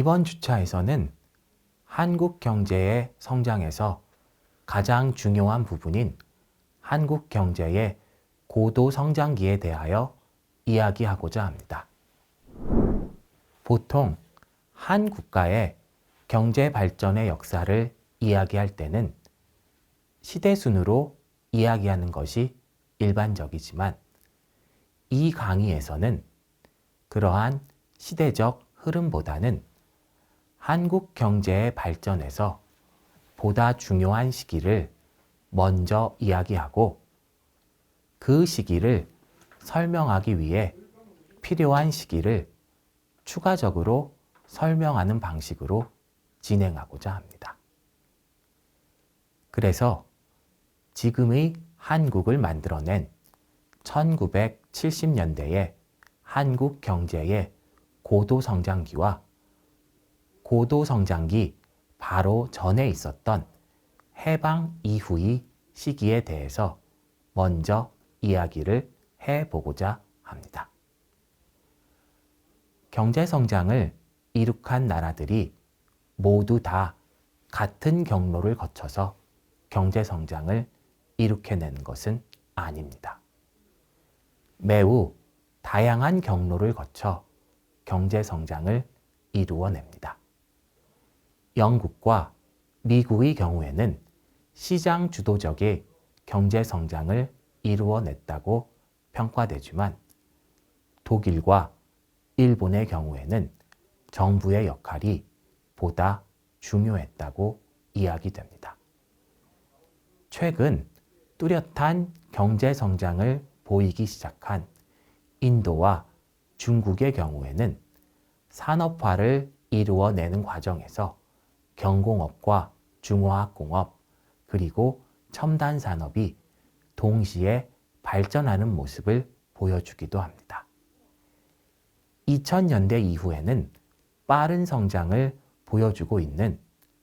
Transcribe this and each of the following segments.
이번 주차에서는 한국 경제의 성장에서 가장 중요한 부분인 한국 경제의 고도 성장기에 대하여 이야기하고자 합니다. 보통 한 국가의 경제 발전의 역사를 이야기할 때는 시대 순으로 이야기하는 것이 일반적이지만 이 강의에서는 그러한 시대적 흐름보다는 한국 경제의 발전에서 보다 중요한 시기를 먼저 이야기하고 그 시기를 설명하기 위해 필요한 시기를 추가적으로 설명하는 방식으로 진행하고자 합니다. 그래서 지금의 한국을 만들어낸 1970년대의 한국 경제의 고도 성장기와 고도 성장기 바로 전에 있었던 해방 이후의 시기에 대해서 먼저 이야기를 해 보고자 합니다. 경제 성장을 이룩한 나라들이 모두 다 같은 경로를 거쳐서 경제 성장을 이룩해낸 것은 아닙니다. 매우 다양한 경로를 거쳐 경제 성장을 이루어냅니다. 영국과 미국의 경우에는 시장 주도적의 경제 성장을 이루어냈다고 평가되지만 독일과 일본의 경우에는 정부의 역할이 보다 중요했다고 이야기됩니다. 최근 뚜렷한 경제 성장을 보이기 시작한 인도와 중국의 경우에는 산업화를 이루어내는 과정에서 경공업과 중화학공업 그리고 첨단 산업이 동시에 발전하는 모습을 보여주기도 합니다. 2000년대 이후에는 빠른 성장을 보여주고 있는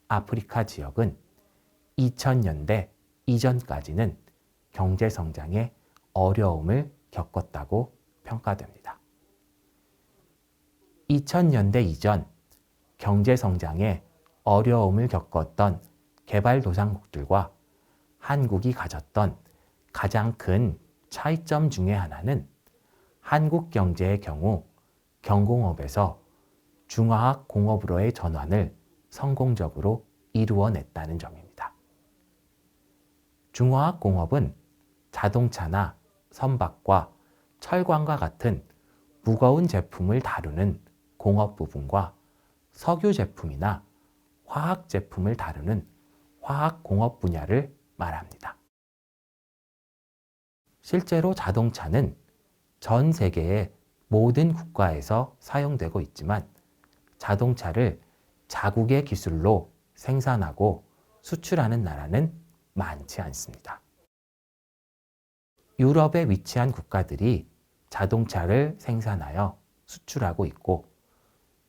아프리카 지역은 2000년대 이전까지는 경제 성장에 어려움을 겪었다고 평가됩니다. 2000년대 이전 경제 성장에 어려움을 겪었던 개발도상국들과 한국이 가졌던 가장 큰 차이점 중의 하나는 한국 경제의 경우 경공업에서 중화학 공업으로의 전환을 성공적으로 이루어냈다는 점입니다. 중화학 공업은 자동차나 선박과 철광과 같은 무거운 제품을 다루는 공업 부분과 석유 제품이나 화학 제품을 다루는 화학 공업 분야를 말합니다. 실제로 자동차는 전 세계의 모든 국가에서 사용되고 있지만 자동차를 자국의 기술로 생산하고 수출하는 나라는 많지 않습니다. 유럽에 위치한 국가들이 자동차를 생산하여 수출하고 있고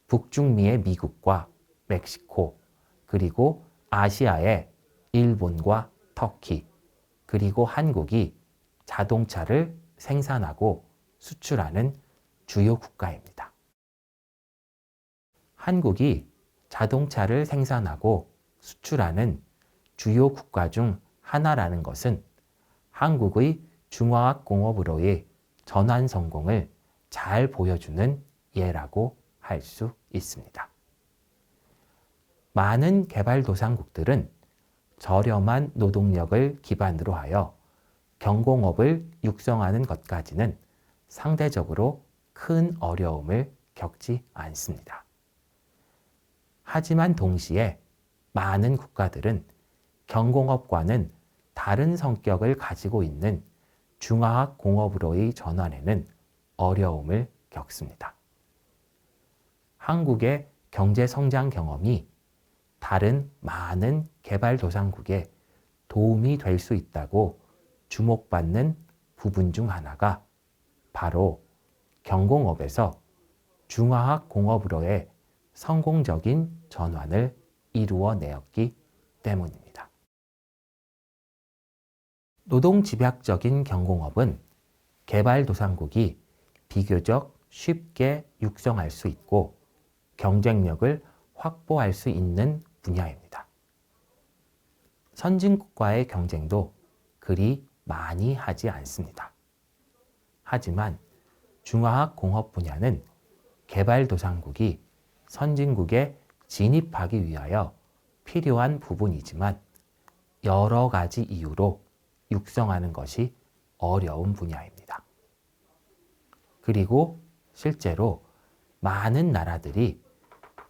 북중미의 미국과 멕시코 그리고 아시아의 일본과 터키 그리고 한국이 자동차를 생산하고 수출하는 주요 국가입니다. 한국이 자동차를 생산하고 수출하는 주요 국가 중 하나라는 것은 한국의 중화학 공업으로의 전환 성공을 잘 보여주는 예라고 할 수 있습니다. 많은 개발도상국들은 저렴한 노동력을 기반으로 하여 경공업을 육성하는 것까지는 상대적으로 큰 어려움을 겪지 않습니다. 하지만 동시에 많은 국가들은 경공업과는 다른 성격을 가지고 있는 중화학 공업으로의 전환에는 어려움을 겪습니다. 한국의 경제 성장 경험이 다른 많은 개발도상국에 도움이 될 수 있다고 주목받는 부분 중 하나가 바로 경공업에서 중화학 공업으로의 성공적인 전환을 이루어내었기 때문입니다. 노동 집약적인 경공업은 개발도상국이 비교적 쉽게 육성할 수 있고 경쟁력을 확보할 수 있는 분야입니다. 선진국과의 경쟁도 그리 많이 하지 않습니다. 하지만 중화학 공업 분야는 개발도상국이 선진국에 진입하기 위하여 필요한 부분이지만 여러 가지 이유로 육성하는 것이 어려운 분야입니다. 그리고 실제로 많은 나라들이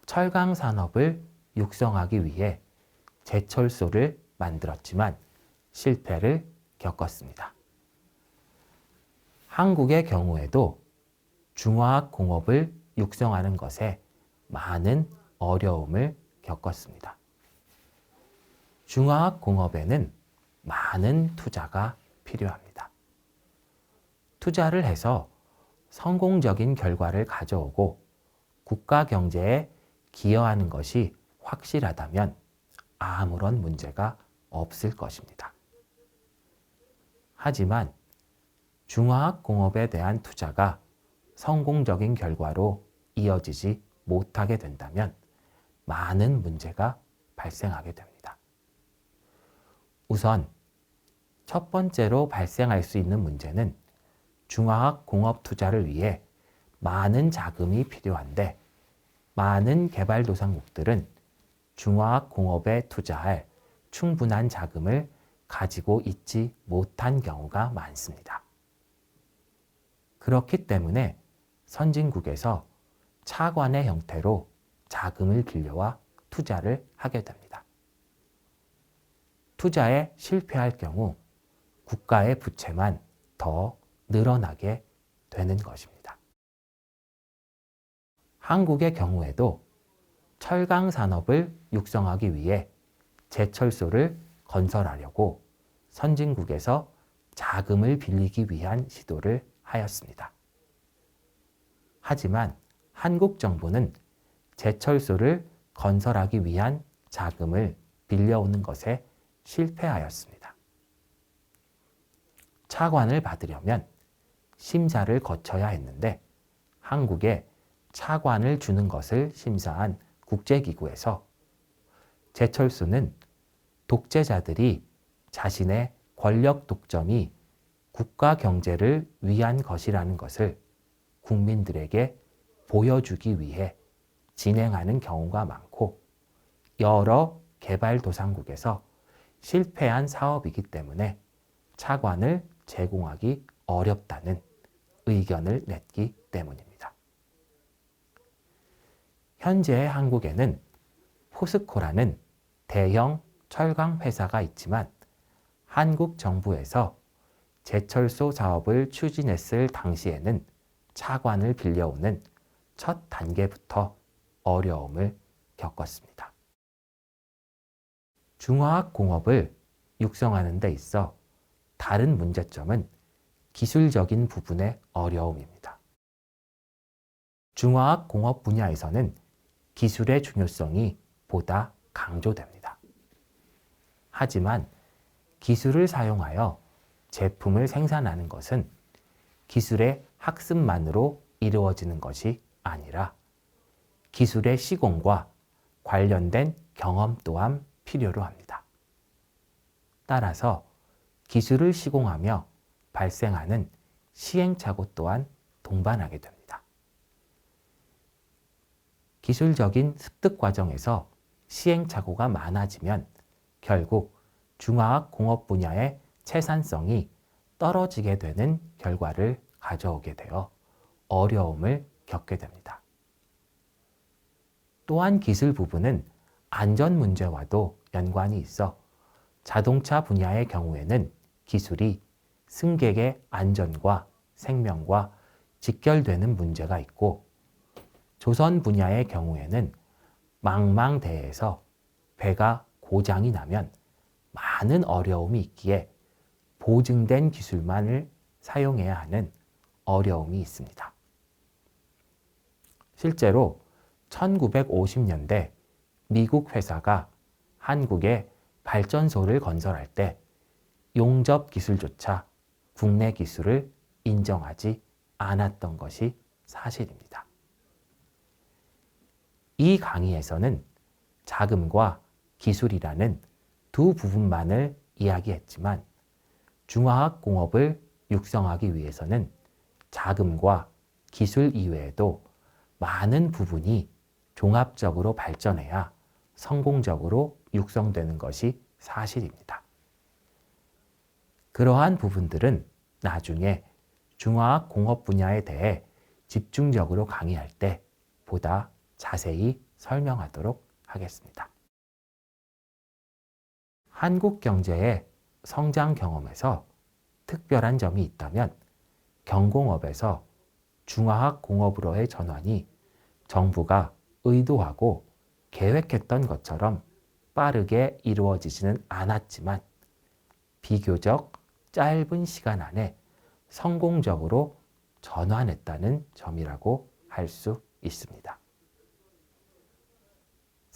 철강 산업을 육성하기 위해 제철소를 만들었지만 실패를 겪었습니다. 한국의 경우에도 중화학 공업을 육성하는 것에 많은 어려움을 겪었습니다. 중화학 공업에는 많은 투자가 필요합니다. 투자를 해서 성공적인 결과를 가져오고 국가 경제에 기여하는 것이 확실하다면 아무런 문제가 없을 것입니다. 하지만 중화학 공업에 대한 투자가 성공적인 결과로 이어지지 못하게 된다면 많은 문제가 발생하게 됩니다. 우선 첫 번째로 발생할 수 있는 문제는 중화학 공업 투자를 위해 많은 자금이 필요한데 많은 개발도상국들은 중화학 공업에 투자할 충분한 자금을 가지고 있지 못한 경우가 많습니다. 그렇기 때문에 선진국에서 차관의 형태로 자금을 빌려와 투자를 하게 됩니다. 투자에 실패할 경우 국가의 부채만 더 늘어나게 되는 것입니다. 한국의 경우에도 철강 산업을 육성하기 위해 제철소를 건설하려고 선진국에서 자금을 빌리기 위한 시도를 하였습니다. 하지만 한국 정부는 제철소를 건설하기 위한 자금을 빌려오는 것에 실패하였습니다. 차관을 받으려면 심사를 거쳐야 했는데 한국에 차관을 주는 것을 심사한 국제기구에서 제철소는 독재자들이 자신의 권력 독점이 국가 경제를 위한 것이라는 것을 국민들에게 보여주기 위해 진행하는 경우가 많고 여러 개발도상국에서 실패한 사업이기 때문에 차관을 제공하기 어렵다는 의견을 냈기 때문입니다. 현재 한국에는 포스코라는 대형 철강 회사가 있지만 한국 정부에서 제철소 사업을 추진했을 당시에는 차관을 빌려오는 첫 단계부터 어려움을 겪었습니다. 중화학 공업을 육성하는 데 있어 다른 문제점은 기술적인 부분의 어려움입니다. 중화학 공업 분야에서는 기술의 중요성이 보다 강조됩니다. 하지만 기술을 사용하여 제품을 생산하는 것은 기술의 학습만으로 이루어지는 것이 아니라 기술의 시공과 관련된 경험 또한 필요로 합니다. 따라서 기술을 시공하며 발생하는 시행착오 또한 동반하게 됩니다. 기술적인 습득 과정에서 시행착오가 많아지면 결국 중화학 공업 분야의 채산성이 떨어지게 되는 결과를 가져오게 되어 어려움을 겪게 됩니다. 또한 기술 부분은 안전 문제와도 연관이 있어 자동차 분야의 경우에는 기술이 승객의 안전과 생명과 직결되는 문제가 있고 조선 분야의 경우에는 망망대해에서 배가 고장이 나면 많은 어려움이 있기에 보증된 기술만을 사용해야 하는 어려움이 있습니다. 실제로 1950년대 미국 회사가 한국에 발전소를 건설할 때 용접 기술조차 국내 기술을 인정하지 않았던 것이 사실입니다. 이 강의에서는 자금과 기술이라는 두 부분만을 이야기했지만 중화학 공업을 육성하기 위해서는 자금과 기술 이외에도 많은 부분이 종합적으로 발전해야 성공적으로 육성되는 것이 사실입니다. 그러한 부분들은 나중에 중화학 공업 분야에 대해 집중적으로 강의할 때 보다 자세히 설명하도록 하겠습니다. 한국 경제의 성장 경험에서 특별한 점이 있다면 경공업에서 중화학 공업으로의 전환이 정부가 의도하고 계획했던 것처럼 빠르게 이루어지지는 않았지만 비교적 짧은 시간 안에 성공적으로 전환했다는 점이라고 할 수 있습니다.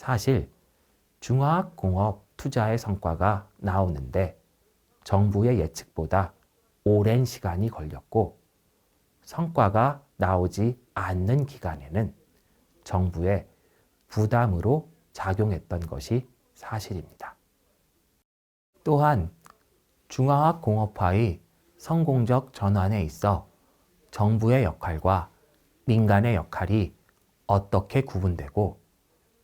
사실 중화학 공업 투자의 성과가 나오는데 정부의 예측보다 오랜 시간이 걸렸고 성과가 나오지 않는 기간에는 정부의 부담으로 작용했던 것이 사실입니다. 또한 중화학 공업화의 성공적 전환에 있어 정부의 역할과 민간의 역할이 어떻게 구분되고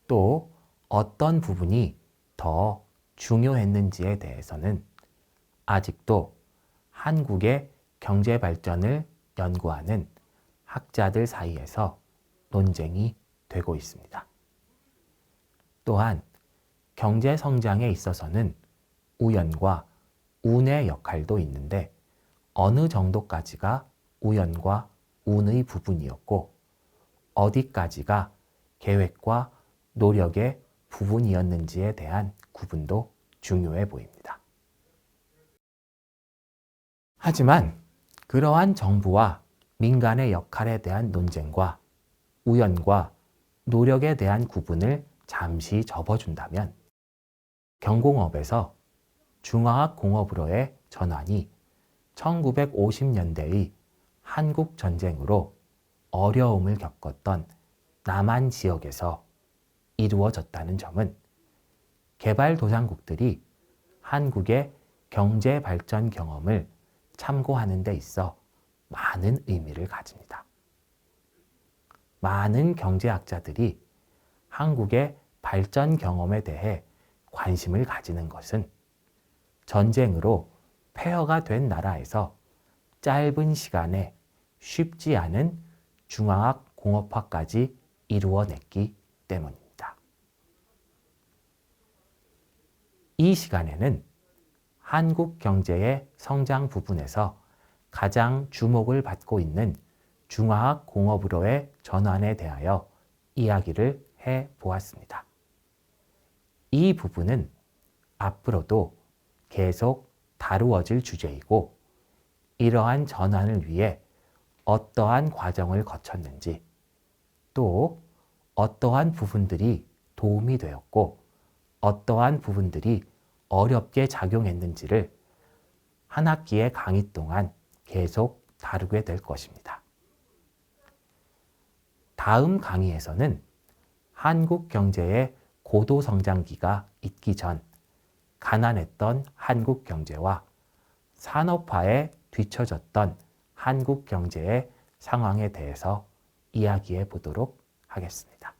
또 어떤 부분이 더 중요했는지에 대해서는 아직도 한국의 경제 발전을 연구하는 학자들 사이에서 논쟁이 되고 있습니다. 또한 경제 성장에 있어서는 우연과 운의 역할도 있는데 어느 정도까지가 우연과 운의 부분이었고 어디까지가 계획과 노력의 부분이었는지에 대한 구분도 중요해 보입니다. 하지만 그러한 정부와 민간의 역할에 대한 논쟁과 우연과 노력에 대한 구분을 잠시 접어준다면 경공업에서 중화학 공업으로의 전환이 1950년대의 한국 전쟁으로 어려움을 겪었던 남한 지역에서 이루어졌다는 점은 개발도상국들이 한국의 경제 발전 경험을 참고하는 데 있어 많은 의미를 가집니다. 많은 경제학자들이 한국의 발전 경험에 대해 관심을 가지는 것은 전쟁으로 폐허가 된 나라에서 짧은 시간에 쉽지 않은 중화학 공업화까지 이루어냈기 때문입니다. 이 시간에는 한국 경제의 성장 부분에서 가장 주목을 받고 있는 중화학 공업으로의 전환에 대하여 이야기를 해 보았습니다. 이 부분은 앞으로도 계속 다루어질 주제이고 이러한 전환을 위해 어떠한 과정을 거쳤는지 또 어떠한 부분들이 도움이 되었고 어떠한 부분들이 어렵게 작용했는지를 한 학기의 강의 동안 계속 다루게 될 것입니다. 다음 강의에서는 한국 경제의 고도 성장기가 있기 전 가난했던 한국 경제와 산업화에 뒤처졌던 한국 경제의 상황에 대해서 이야기해 보도록 하겠습니다.